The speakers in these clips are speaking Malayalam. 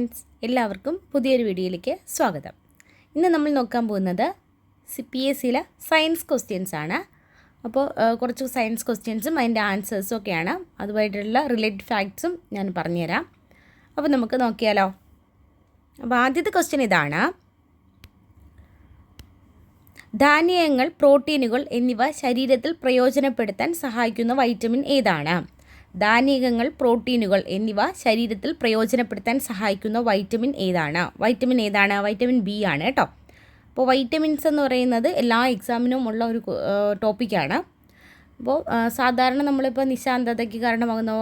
ഫ്രണ്ട്സ് എല്ലാവർക്കും പുതിയൊരു വീഡിയോയിലേക്ക് സ്വാഗതം. ഇന്ന് നമ്മൾ നോക്കാൻ പോകുന്നത് പി എസ് സിയിലെ സയൻസ് ക്വസ്റ്റ്യൻസ് ആണ്. അപ്പോൾ കുറച്ച് സയൻസ് ക്വസ്റ്റ്യൻസും അതിന്റെ ആൻസേഴ്സും ഒക്കെയാണ്. അതുമായിട്ടുള്ള റിലേറ്റഡ് ഫാക്ട്സും ഞാൻ പറഞ്ഞുതരാം. അപ്പോൾ നമുക്ക് നോക്കിയാലോ. അപ്പോൾ ആദ്യത്തെ ക്വസ്റ്റ്യൻ ഇതാണ്. ധാന്യങ്ങൾ പ്രോട്ടീനുകൾ എന്നിവ ശരീരത്തിൽ പ്രയോജനപ്പെടുത്താൻ സഹായിക്കുന്ന വൈറ്റമിൻ ഏതാണ്? ധാന്യങ്ങൾ പ്രോട്ടീനുകൾ എന്നിവ ശരീരത്തിൽ പ്രയോജനപ്പെടുത്താൻ സഹായിക്കുന്ന വൈറ്റമിൻ ഏതാണ്? വൈറ്റമിൻ ഏതാണ്? വൈറ്റമിൻ ബി ആണ് കേട്ടോ. അപ്പോൾ വൈറ്റമിൻസ് എന്ന് പറയുന്നത് എല്ലാ എക്സാമിനും ഉള്ള ഒരു ടോപ്പിക്കാണ് അപ്പോൾ സാധാരണ നമ്മളിപ്പോൾ നിശാന്തതയ്ക്ക് കാരണമാകുന്ന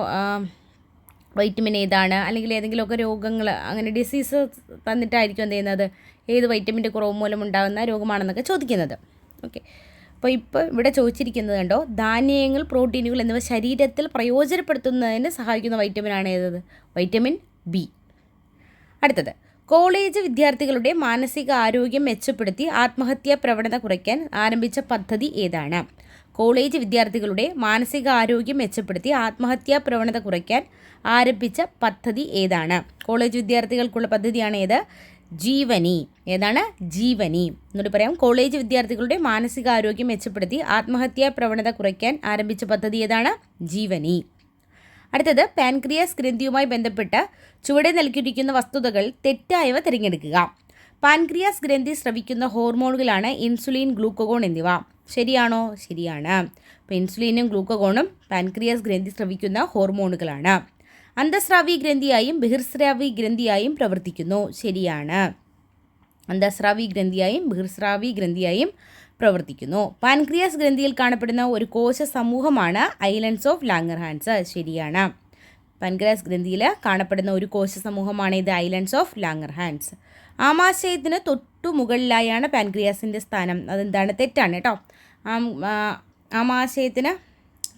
വൈറ്റമിൻ ഏതാണ്? അല്ലെങ്കിൽ ഏതെങ്കിലുമൊക്കെ രോഗങ്ങൾ അങ്ങനെ ഡിസീസ് തന്നിട്ടായിരിക്കും എന്ത് ചെയ്യുന്നത്? ഏത് വൈറ്റമിന്റെ കുറവ് മൂലം ഉണ്ടാകുന്ന രോഗമാണെന്നൊക്കെ ചോദിക്കുന്നത്. ഓക്കെ. അപ്പോൾ ഇപ്പോൾ ഇവിടെ ചോദിച്ചിരിക്കുന്നത് കണ്ടോ ധാന്യങ്ങൾ പ്രോട്ടീനുകൾ എന്നിവ ശരീരത്തിൽ പ്രയോജനപ്പെടുത്തുന്നതിന് സഹായിക്കുന്ന വൈറ്റമിനാണ് ഏതത് വൈറ്റമിൻ ബി അടുത്തത് കോളേജ് വിദ്യാർത്ഥികളുടെ മാനസിക ആരോഗ്യം മെച്ചപ്പെടുത്തി ആത്മഹത്യാ പ്രവണത കുറയ്ക്കാൻ ആരംഭിച്ച പദ്ധതി ഏതാണ്? കോളേജ് വിദ്യാർത്ഥികളുടെ മാനസിക ആരോഗ്യം മെച്ചപ്പെടുത്തി ആത്മഹത്യാ പ്രവണത കുറയ്ക്കാൻ ആരംഭിച്ച പദ്ധതി ഏതാണ്? കോളേജ് വിദ്യാർത്ഥികൾക്കുള്ള പദ്ധതിയാണ് ഏത്? ജീവനി. ഏതാണ്? ജീവനി. എന്നോട് പറയാം കോളേജ് വിദ്യാർത്ഥികളുടെ മാനസികാരോഗ്യം മെച്ചപ്പെടുത്തി ആത്മഹത്യാ പ്രവണത കുറയ്ക്കാൻ ആരംഭിച്ച പദ്ധതി ഏതാണ്? ജീവനി. അടുത്തത് പാൻക്രിയാസ് ഗ്രന്ഥിയുമായി ബന്ധപ്പെട്ട് ചുവടെ നൽകിയിരിക്കുന്ന വസ്തുതകൾ തെറ്റായവ തിരഞ്ഞെടുക്കുക. പാൻക്രിയാസ് ഗ്രന്ഥി സ്രവിക്കുന്ന ഹോർമോണുകളാണ് ഇൻസുലിൻ ഗ്ലൂക്കോഗോൺ എന്നിവ. ശരിയാണോ? ശരിയാണ്. അപ്പോൾ ഇൻസുലിനും ഗ്ലൂക്കോഗോണും പാൻക്രിയാസ് ഗ്രന്ഥി സ്രവിക്കുന്ന ഹോർമോണുകളാണ്. അന്തസ്രാവി ഗ്രന്ഥിയായും ബഹിർസ്രാവി ഗ്രന്ഥിയായും പ്രവർത്തിക്കുന്നു. ശരിയാണ്. അന്തസ്രാവി ഗ്രന്ഥിയായും ബഹിർസ്രാവി ഗ്രന്ഥിയായും പ്രവർത്തിക്കുന്നു. പാൻക്രിയാസ് ഗ്രന്ഥിയിൽ കാണപ്പെടുന്ന ഒരു കോശ സമൂഹമാണ് ഐലൻഡ്സ് ഓഫ് ലാംഗർഹാൻസ്. ശരിയാണ്. പാൻക്രിയാസ് ഗ്രന്ഥിയിൽ കാണപ്പെടുന്ന ഒരു കോശ സമൂഹമാണ് ഇത് ഐലൻഡ്സ് ഓഫ് ലാംഗർഹാൻസ്. ആമാശയത്തിന് തൊട്ടു മുകളിലായാണ് പാൻക്രിയാസിന്റെ സ്ഥാനം. അതെന്താണ്? തെറ്റാണ് കേട്ടോ. ആമാശയത്തിന്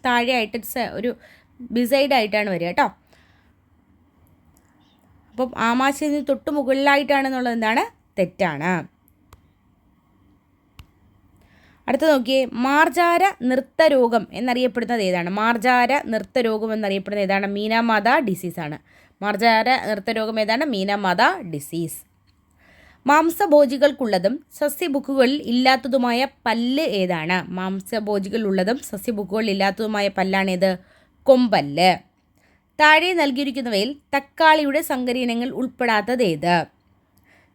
താഴെയായിട്ട് ഒരു ബിസൈഡായിട്ടാണ് വരിക കേട്ടോ. അപ്പം ആമാശയത്തിന് തൊട്ട് മുകളിലായിട്ടാണെന്നുള്ളത് എന്താണ്? തെറ്റാണ്. അടുത്ത നോക്കിയേ മാർജാര നൃത്തരോഗം എന്നറിയപ്പെടുന്നത് ഏതാണ്? മാർജാര നൃത്തരോഗം എന്നറിയപ്പെടുന്നത് ഏതാണ്? മീനാമാത ഡിസീസാണ് മാർജാര നൃത്തരോഗം ഏതാണ്? മീനാമാത ഡിസീസ് മാംസഭോജികൾക്കുള്ളതും സസ്യബുക്കുകളിൽ ഇല്ലാത്തതുമായ പല്ല് ഏതാണ്? മാംസഭോജികളുള്ളതും സസ്യബുക്കുകളിൽ ഇല്ലാത്തതുമായ പല്ലാണ് പല്ലാണേത് കൊമ്പല്ല്. താഴെ നൽകിയിരിക്കുന്നവയിൽ തക്കാളിയുടെ സങ്കര ഇനങ്ങൾ ഉൾപ്പെടാത്തതേത്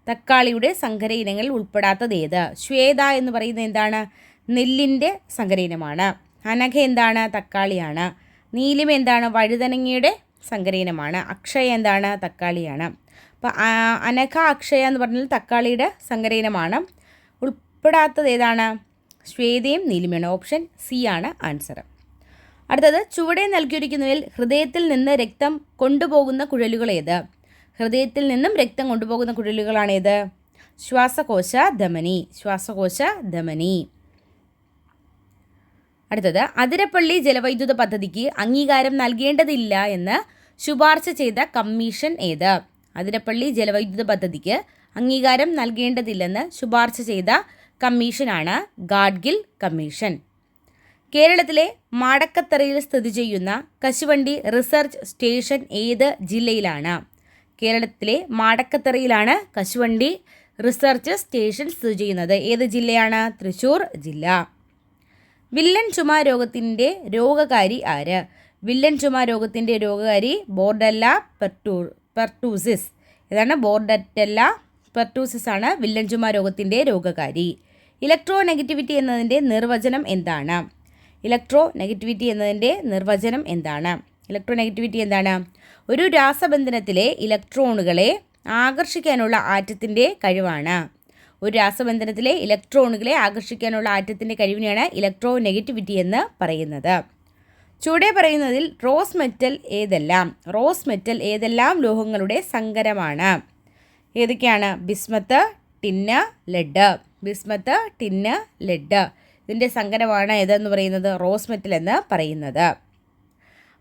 തക്കാളിയുടെ സങ്കര ഇനങ്ങൾ ഉൾപ്പെടാത്തതേത് ശ്വേത എന്ന് പറയുന്നത് എന്താണ്? നെല്ലിന്റെ സങ്കര ഇനമാണ് അനഘ എന്താണ്? തക്കാളിയാണ്. നീലിമ എന്താണ്? വഴുതനങ്ങയുടെ സങ്കര ഇനമാണ് അക്ഷയ എന്താണ്? തക്കാളിയാണ്. അപ്പോൾ അനഘ അക്ഷയ എന്ന് പറഞ്ഞാൽ തക്കാളിയുടെ സങ്കര ഇനമാണ് ഉൾപ്പെടാത്തത് ഏതാണ്? ശ്വേതയും നീലിമയാണ് ഓപ്ഷൻ സി ആണ് ആൻസർ അടുത്തത് ചുവടെ നൽകിയിരിക്കുന്നതിൽ ഹൃദയത്തിൽ നിന്ന് രക്തം കൊണ്ടുപോകുന്ന കുഴലുകൾ ഏത്? ഹൃദയത്തിൽ നിന്നും രക്തം കൊണ്ടുപോകുന്ന കുഴലുകളാണേത് ശ്വാസകോശ ധമനി. ശ്വാസകോശ ധമനി. അടുത്തത് അതിരപ്പള്ളി ജലവൈദ്യുത പദ്ധതിക്ക് അംഗീകാരം നൽകേണ്ടതില്ല എന്ന് ശുപാർശ ചെയ്ത കമ്മീഷൻ ഏത്? അതിരപ്പള്ളി ജലവൈദ്യുത പദ്ധതിക്ക് അംഗീകാരം നൽകേണ്ടതില്ലെന്ന് ശുപാർശ ചെയ്ത കമ്മീഷനാണ് ഗാഡ്ഗിൽ കമ്മീഷൻ. കേരളത്തിലെ മടക്കത്തറയിൽ സ്ഥിതി ചെയ്യുന്ന കശുവണ്ടി റിസർച്ച് സ്റ്റേഷൻ ഏത് ജില്ലയിലാണ്? കേരളത്തിലെ മടക്കത്തറയിലാണ് കശുവണ്ടി റിസർച്ച് സ്റ്റേഷൻ സ്ഥിതി ചെയ്യുന്നത്. ഏത് ജില്ലയാണ്? തൃശ്ശൂർ ജില്ല. വില്ലൻ ചുമ രോഗത്തിന്റെ രോഗകാരി ആര്? വില്ലൻ ചുമ രോഗത്തിന്റെ രോഗകാരി ബോർഡല്ല പെർട്ടൂ പെർട്ടൂസിസ്. ഇതാണ് ബോർഡറ്റല്ല പെർട്ടൂസിസ് ആണ് വില്ലൻ ചുമ രോഗത്തിന്റെ രോഗകാരി. ഇലക്ട്രോ നെഗറ്റിവിറ്റി എന്നതിന്റെ നിർവചനം എന്താണ്? ഇലക്ട്രോ നെഗറ്റിവിറ്റി എന്നതിന്റെ നിർവചനം എന്താണ്? ഇലക്ട്രോ നെഗറ്റിവിറ്റി എന്താണ്? ഒരു രാസബന്ധനത്തിലെ ഇലക്ട്രോണുകളെ ആകർഷിക്കാനുള്ള ആറ്റത്തിന്റെ കഴിവാണ്. ഒരു രാസബന്ധനത്തിലെ ഇലക്ട്രോണുകളെ ആകർഷിക്കാനുള്ള ആറ്റത്തിന്റെ കഴിവിനെയാണ് ഇലക്ട്രോ നെഗറ്റിവിറ്റി എന്ന് പറയുന്നത്. ചുവടെ പറയുന്നതിൽ റോസ് മെറ്റൽ ഏതെല്ലാം? റോസ് മെറ്റൽ ഏതെല്ലാം ലോഹങ്ങളുടെ സങ്കരമാണ്? ഏതൊക്കെയാണ്? Bismuth tin lead. Bismuth tin lead. ഇതിന്റെ സങ്കരമാണ് ഏതെന്ന് പറയുന്നത്? റോസ് മെറ്റൽ എന്ന് പറയുന്നത്.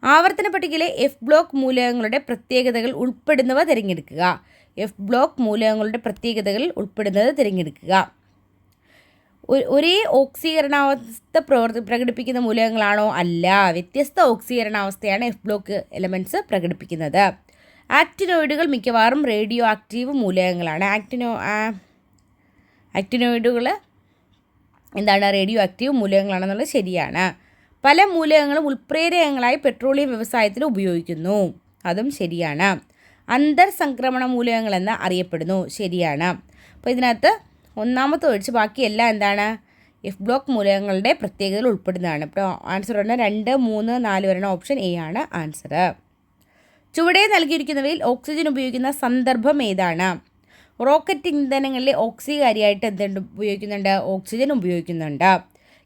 ആവർത്തന പട്ടികയിലെ എഫ് ബ്ലോക്ക് മൂലകങ്ങളുടെ പ്രത്യേകതകൾ ഉൾപ്പെടുന്നവ തിരഞ്ഞെടുക്കുക. എഫ് ബ്ലോക്ക് മൂലകങ്ങളുടെ പ്രത്യേകതകൾ ഉൾപ്പെടുന്നത് തിരഞ്ഞെടുക്കുക. ഒരേ ഓക്സീകരണാവസ്ഥ പ്രവർത്തി പ്രകടിപ്പിക്കുന്ന മൂലകങ്ങളാണോ? അല്ല. വ്യത്യസ്ത ഓക്സീകരണാവസ്ഥയാണ് എഫ് ബ്ലോക്ക് എലമെന്റ്സ് പ്രകടിപ്പിക്കുന്നത്. ആക്ടിനോയിഡുകൾ മിക്കവാറും റേഡിയോ ആക്റ്റീവ് മൂലകങ്ങളാണ് ആക്ടിനോ ആക്ടിനോയിഡുകൾ എന്താണ് റേഡിയോ ആക്റ്റീവ് മൂലകങ്ങളാണെന്നുള്ളത് ശരിയാണ്. പല മൂലകങ്ങളും ഉൾപ്രേരകങ്ങളായി പെട്രോളിയം വ്യവസായത്തിൽ ഉപയോഗിക്കുന്നു. അതും ശരിയാണ്. അന്തർ സംക്രമണ മൂലകങ്ങളെന്ന് അറിയപ്പെടുന്നു. ശരിയാണ്. അപ്പോൾ ഇതിനകത്ത് ഒന്നാമത്തെ ഒഴിച്ച് ബാക്കിയെല്ലാം എന്താണ്? എഫ് ബ്ലോക്ക് മൂലകങ്ങളുടെ പ്രത്യേകതകൾ ഉൾപ്പെടുന്നതാണ്. ഇപ്പോൾ ആൻസർ പറഞ്ഞാൽ രണ്ട് മൂന്ന് നാല് വരണ ഓപ്ഷൻ എ ആണ് ആൻസർ ചുവടെ നൽകിയിരിക്കുന്നവയിൽ ഓക്സിജൻ ഉപയോഗിക്കുന്ന സന്ദർഭം ഏതാണ്? റോക്കറ്റ് ഇന്ധനങ്ങളിൽ ഓക്സികാരിയായിട്ട് എന്തുണ്ട് ഉപയോഗിക്കുന്നുണ്ട്? ഓക്സിജൻ ഉപയോഗിക്കുന്നുണ്ട്.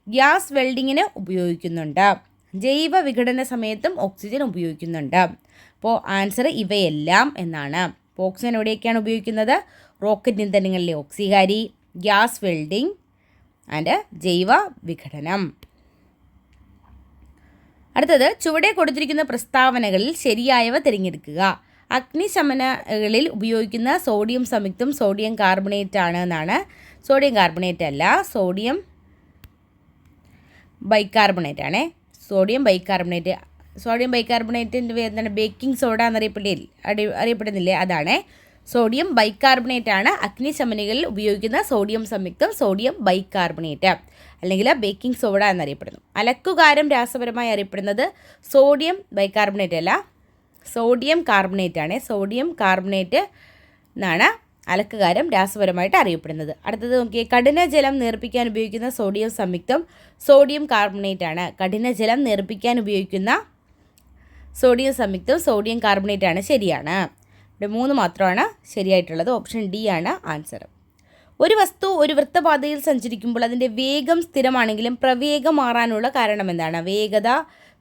ഗ്യാസ് വെൽഡിങ്ങിന് ഉപയോഗിക്കുന്നുണ്ട്. ജൈവ വിഘടന സമയത്തും ഓക്സിജൻ ഉപയോഗിക്കുന്നുണ്ട്. അപ്പോൾ ആൻസർ ഇവയെല്ലാം എന്നാണ്. അപ്പോൾ ഓക്സിജൻ എവിടെയൊക്കെയാണ് ഉപയോഗിക്കുന്നത്? റോക്കറ്റ് ഇന്ധനങ്ങളിലെ ഓക്സികാരി ഗ്യാസ് വെൽഡിംഗ് ആൻഡ് ജൈവ വിഘടനം. അടുത്തത് ചുവടെ കൊടുത്തിരിക്കുന്ന പ്രസ്താവനകളിൽ ശരിയായവ തിരഞ്ഞെടുക്കുക. അഗ്നിശമനകളിൽ ഉപയോഗിക്കുന്ന സോഡിയം സംയുക്തം സോഡിയം കാർബണേറ്റ് ആണ് എന്നാണ്. സോഡിയം കാർബണേറ്റ് അല്ല സോഡിയം ബൈകാർബണേറ്റ് ആണേ. സോഡിയം ബൈകാർബണേറ്റ് സോഡിയം ബൈകാർബണേറ്റിന്റെ എന്താണ്? ബേക്കിംഗ് സോഡ എന്നറിയപ്പെടില്ല അടി അറിയപ്പെടുന്നില്ലേ? അതാണ്. സോഡിയം ബൈകാർബണേറ്റ് ആണ്. അഗ്നിശമനികളിൽ ഉപയോഗിക്കുന്ന സോഡിയം സംയുക്തം സോഡിയം ബൈകാർബണേറ്റ് അല്ലെങ്കിൽ ബേക്കിംഗ് സോഡ എന്നറിയപ്പെടുന്നു. അലക്കുകാരം രാസപരമായി അറിയപ്പെടുന്നത് സോഡിയം ബൈകാർബണേറ്റ് അല്ല സോഡിയം കാർബണേറ്റ് ആണ്. സോഡിയം കാർബണേറ്റ് എന്നാണ് അലക്കുകാരം രാസപരമായിട്ട് അറിയപ്പെടുന്നത്. അടുത്തത് നോക്കിയേ കഠിനജലം നേർപ്പിക്കാൻ ഉപയോഗിക്കുന്ന സോഡിയം സംയുക്തം സോഡിയം കാർബണേറ്റ് ആണ്. കഠിനജലം നേർപ്പിക്കാൻ ഉപയോഗിക്കുന്ന സോഡിയം സംയുക്തം സോഡിയം കാർബണേറ്റ് ആണ്. ശരിയാണ്. ഇവിടെ മൂന്ന് മാത്രമാണ് ശരിയായിട്ടുള്ളത്. ഓപ്ഷൻ ഡി ആണ് ആൻസർ. ഒരു വസ്തു ഒരു വൃത്തപാതയിൽ സഞ്ചരിക്കുമ്പോൾ അതിന്റെ വേഗം സ്ഥിരമാണെങ്കിലും പ്രവേഗം മാറാനുള്ള കാരണം എന്താണ് വേഗത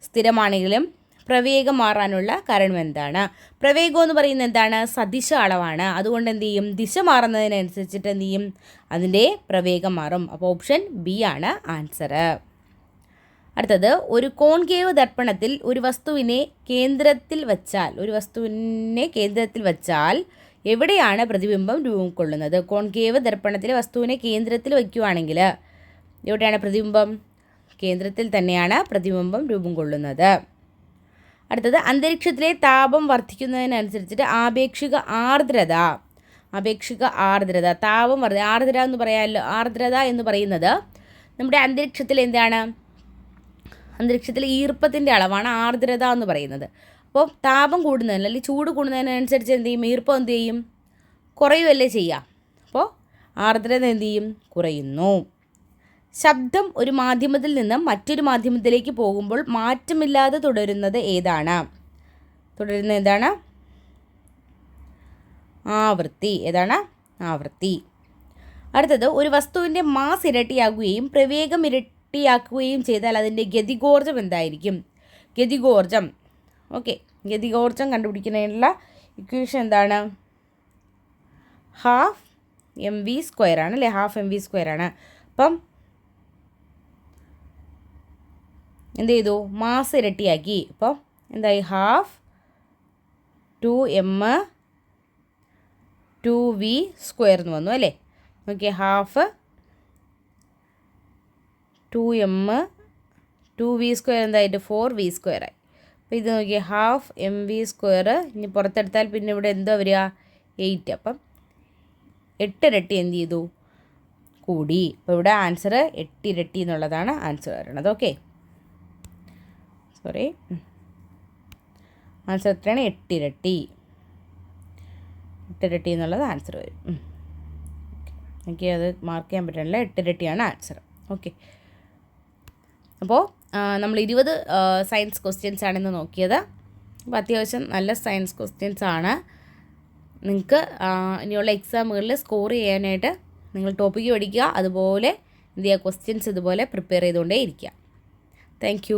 സ്ഥിരമാണെങ്കിലും പ്രവേഗം മാറാനുള്ള കാരണം എന്താണ് പ്രവേഗം എന്ന് പറയുന്നത് എന്താണ്? സദിശ അളവാണ്. അതുകൊണ്ട് എന്ത് ചെയ്യും? ദിശ മാറുന്നതിനനുസരിച്ചിട്ട് എന്ത് ചെയ്യും? അതിന്റെ പ്രവേഗം മാറും. അപ്പോൾ ഓപ്ഷൻ ബി ആണ് ആൻസർ. അടുത്തത് ഒരു കോൺകേവ് ദർപ്പണത്തിൽ ഒരു വസ്തുവിനെ കേന്ദ്രത്തിൽ വച്ചാൽ ഒരു വസ്തുവിനെ കേന്ദ്രത്തിൽ വച്ചാൽ എവിടെയാണ് പ്രതിബിംബം രൂപം കൊള്ളുന്നത് കോൺകേവ് ദർപ്പണത്തിലെ വസ്തുവിനെ കേന്ദ്രത്തിൽ വയ്ക്കുവാണെങ്കിൽ എവിടെയാണ് പ്രതിബിംബം? കേന്ദ്രത്തിൽ തന്നെയാണ് പ്രതിബിംബം രൂപം കൊള്ളുന്നത് അടുത്തത് അന്തരീക്ഷത്തിലെ താപം വർദ്ധിക്കുന്നതിനനുസരിച്ചിട്ട് ആപേക്ഷിക ആർദ്രത. ആപേക്ഷിക ആർദ്രത. താപം വർദ്ധ ആർദ്രത എന്ന് പറയാമല്ലോ ആർദ്രത എന്ന് പറയുന്നത് നമ്മുടെ അന്തരീക്ഷത്തിൽ എന്താണ്? അന്തരീക്ഷത്തിൽ ഈർപ്പത്തിന്റെ അളവാണ് ആർദ്രത എന്ന് പറയുന്നത്. അപ്പോൾ താപം കൂടുന്നതിന് അല്ലെങ്കിൽ ചൂട് കൂടുന്നതിനനുസരിച്ച് എന്ത് ചെയ്യും? ഈർപ്പം എന്ത് ചെയ്യും? കുറയുമല്ലേ ചെയ്യുക. അപ്പോൾ ആർദ്രത എന്ത് ചെയ്യും? കുറയുന്നു. ശബ്ദം ഒരു മാധ്യമത്തിൽ നിന്ന് മറ്റൊരു മാധ്യമത്തിലേക്ക് പോകുമ്പോൾ മാറ്റമില്ലാതെ തുടരുന്നത് ഏതാണ്? തുടരുന്ന എന്താണ് ആവൃത്തി. ഏതാണ്? ആവൃത്തി. അടുത്തത് ഒരു വസ്തുവിന്റെ മാസ് ഇരട്ടിയാക്കുകയും പ്രവേഗം ഇരട്ടിയാക്കുകയും ചെയ്താൽ അതിന്റെ ഗതികോർജം എന്തായിരിക്കും? ഗതികോർജം. ഓക്കെ ഗതികോർജം കണ്ടുപിടിക്കുന്നതിനുള്ള ഇക്വേഷൻ എന്താണ്? ഹാഫ് എം വി സ്ക്വയർ ആണ് അല്ലേ? ഹാഫ് എം വി സ്ക്വയർ ആണ്. അപ്പം എന്ത് ചെയ്തു? മാസ് ഇരട്ടിയാക്കി അപ്പോൾ എന്തായി? Half two M two V square എന്ന് വന്നു അല്ലേ? Okay half two M two V square എന്തായിട്ട്? ഫോർ വി സ്ക്വയർ ആയി. അപ്പോൾ ഇത് നോക്കിയാൽ ഹാഫ് എം വി സ്ക്വയർ ഇനി പുറത്തെടുത്താൽ പിന്നെ ഇവിടെ എന്താ വരിക? എയ്റ്റ്. അപ്പം എട്ടിരട്ടി എന്ത് ചെയ്തു? കൂടി. അപ്പോൾ ഇവിടെ ആൻസർ എട്ടിരട്ടി എന്നുള്ളതാണ് ആൻസർ വരുന്നത്. ഓക്കെ. സോറി. ആൻസർ എത്രയാണ് എട്ടിരട്ടി. എട്ടിരട്ടി എന്നുള്ളത് ആൻസർ വരും. എനിക്ക് അത് മാർക്ക് ചെയ്യാൻ പറ്റണില്ല എട്ടിരട്ടിയാണ് ആൻസർ ഓക്കെ അപ്പോൾ നമ്മൾ ഇരുപത് സയൻസ് ക്വസ്റ്റ്യൻസ് ആണെന്ന് നോക്കിയത്. അപ്പോൾ അത്യാവശ്യം നല്ല സയൻസ് ക്വസ്റ്റ്യൻസ് ആണ്. നിങ്ങൾക്ക് ഇനിയുള്ള എക്സാമുകളിൽ സ്കോർ ചെയ്യാനായിട്ട് നിങ്ങൾ ടോപ്പിക്ക് പഠിക്കുക. അതുപോലെ എന്ത് ചെയ്യുക? ക്വസ്റ്റ്യൻസ് ഇതുപോലെ പ്രിപ്പയർ ചെയ്തുകൊണ്ടേ ഇരിക്കുക. താങ്ക്